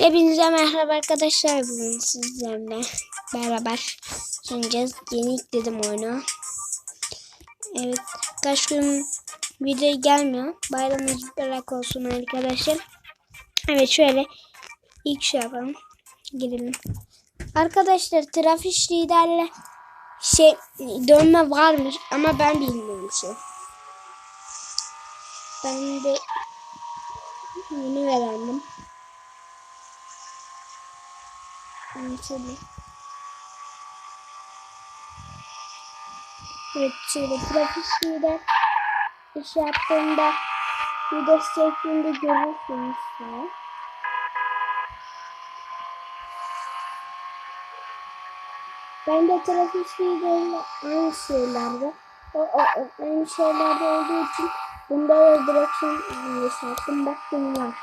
Hepinize merhaba arkadaşlar. Bugün sizlerle beraber oynayacağız. Yeni yükledim oyunu. Evet. Kaç gün video gelmiyor. Bayramınız mübarek olsun arkadaşlar. Evet şöyle ilk şey yapalım. Girelim. Arkadaşlar trafik liderle şey dönme varmış ama ben bilmiyorum şey. Ben de yeni öğrendim. Şöyle. Evet şöyle trafik lider iş yaptığında video şeklinde görürsünüz. Ben de trafik liderle aynı şeylerde o, o, o aynı şeylerde olduğu için bunda da direksiyon iş yaptım. Baktım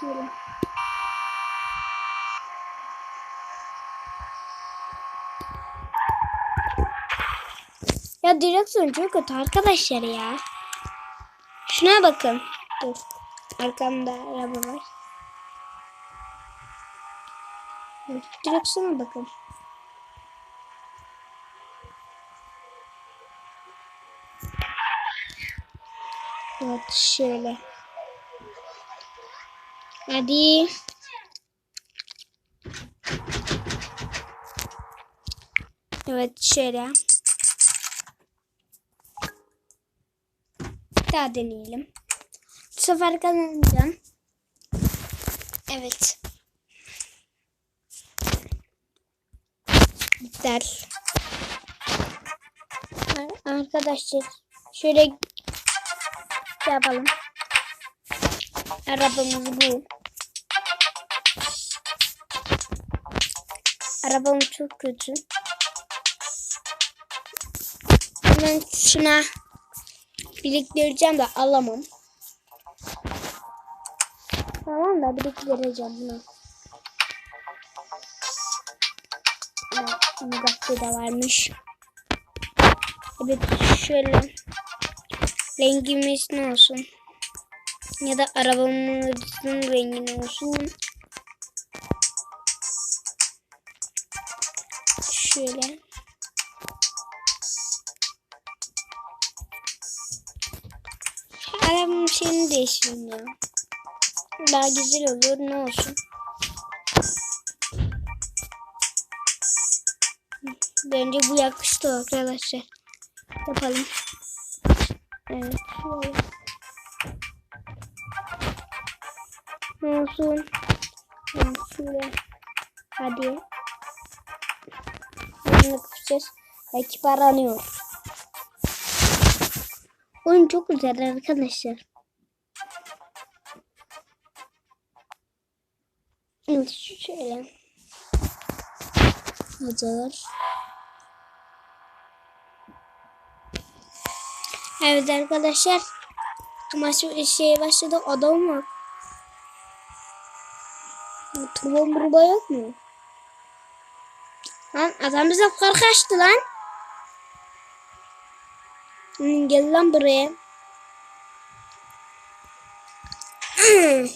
şöyle. Ya direksiyon çok kötü arkadaşlar ya. Şuna bakın. Dur. Arkamda araba var. Direksiyona bakın. Evet şöyle. Hadi. Evet şöyle. Daha deneyelim. Bu sefer kazanacağım. Evet. Güzel. Arkadaşlar şöyle yapalım. Arabamız bu. Arabam çok kötü. Hemen şuna biriktireceğim de alamam. Tamam da biriktireceğim bunu. Bugatti de varmış. Evet şöyle rengimiz ne olsun? Ya da arabamızın rengi ne olsun? Şöyle. Arabamın şeyini değiştireyim ya. Daha güzel olur ne olsun. Bence bu yakıştı arkadaşlar. Yapalım. Evet şöyle. Ne olsun? Şöyle. Hadi. Kısacağız. Rakip aranıyor. Oyun çok güzel arkadaşlar. Evet şöyle. Hazır. Evet arkadaşlar. Maç şey başladı. Adam var. Turbo murba yok mu? Lan adam bize korku açtı lan. Hmm, Gel lan buraya.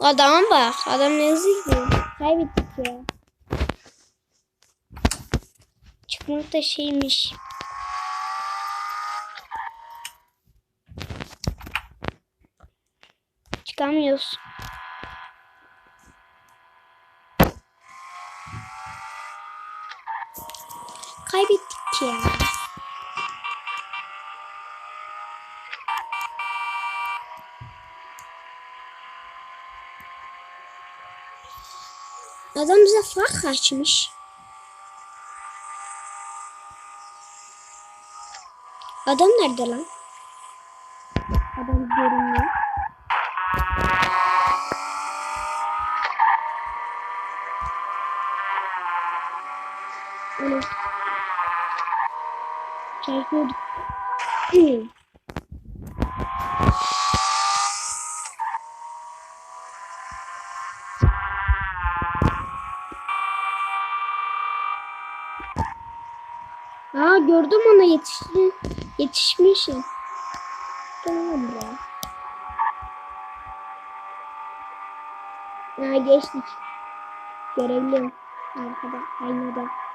Adama bak. Adam ne hızlı gidiyor. Kaybettik ya. Çıkmak da şeymiş. Çıkamıyoruz. Kaybettik ya. Adam bize fark açmış. Adam nerede lan? Adam görünmüyor. Çarpıyorduk. Aa gördüm ona yetişti. Yetişmişim. Lan buraya. Ha geçtik. Görebiliyorum. Arkada, aynada.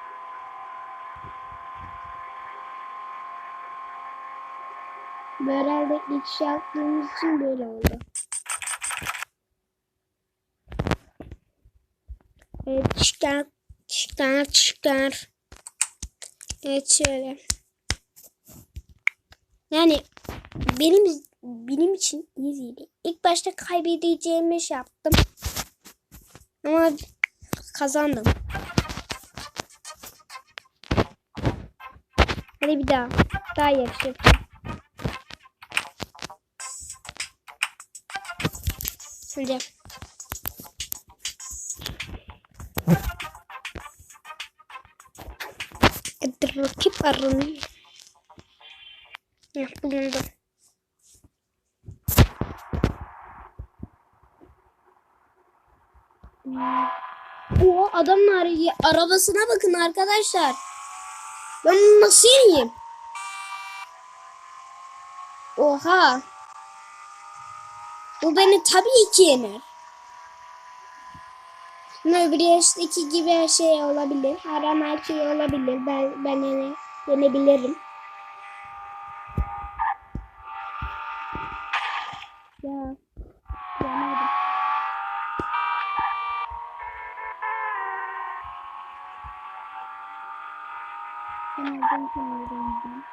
Bu herhalde ilk şey yaptığımız için böyle oldu. Evet çıkar çıkar çıkar. Evet şöyle. Yani benim benim için easy'di. İlk başta kaybedeceğimi şey yaptım. Ama kazandım. Hadi bir daha. Daha yarış yapacağım. Hadi rakip aranıyor. Ya bulundum. O adamın ara- arabasına bakın arkadaşlar. Ben bunu nasıl yeneyim? Oha. Bu beni tabii ki yener. Yaştaki gibi her şey olabilir. Her her şey olabilir. Ben, ben yine yenebilirim. Ya. Yenemedim. Yenemedim, yenemedim.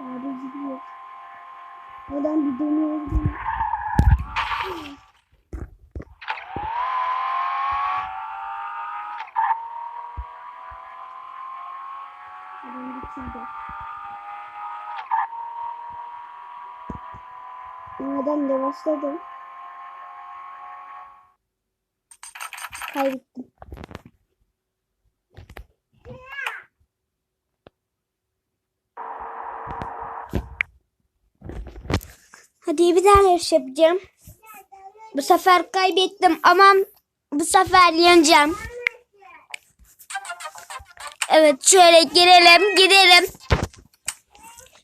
Abi gidiyor. Adam bir dönüyor. Adam bitirdi. Adam yavaşladı. Kaybettim. Hadi bir daha yarış yapacağım. Bu sefer kaybettim ama bu sefer yeneceğim. Evet şöyle girelim girelim.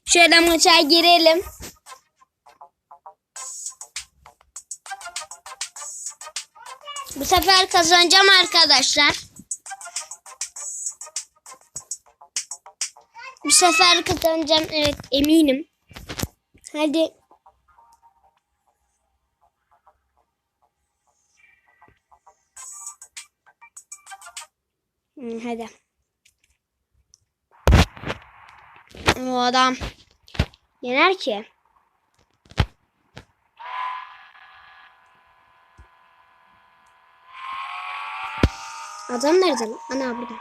Şöyle maça girelim. Bu sefer kazanacağım arkadaşlar. Bu sefer kazanacağım evet eminim. Hadi. Hadi. O adam yener ki. Adam nerede? Ana burada.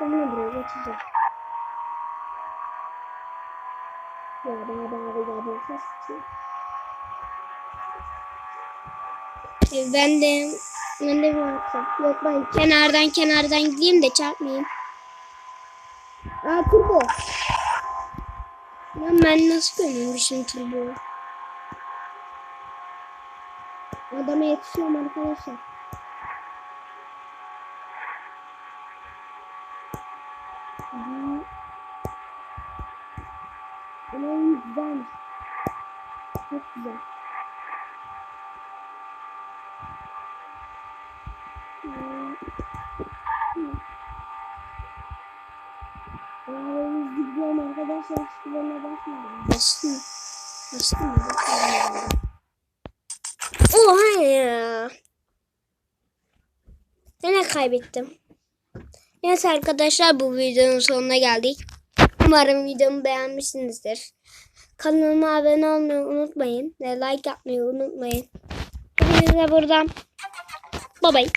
Bunu buraya geçeceğim. Ya bana bana bir gelmesi için. E, Ben de ben de yapsam. Yok ben kenardan kenardan gideyim de çarpmayayım. Aa turbo. Ya ben nasıl görmemişim turbo? Adama yetişiyorum arkadaşlar. Ama güzelmiş. Çok güzel. Hmm. Hmm. Ben gidiyorum arkadaşlar. Şuraya basmadım. Bastım. Bastım mı? Basmadım. Oha ya. Yine kaybettim. Neyse arkadaşlar bu videonun sonuna geldik. Umarım videomu beğenmişsinizdir. Kanalıma abone olmayı unutmayın. Ve like yapmayı unutmayın. Hepinize buradan. Bye bye.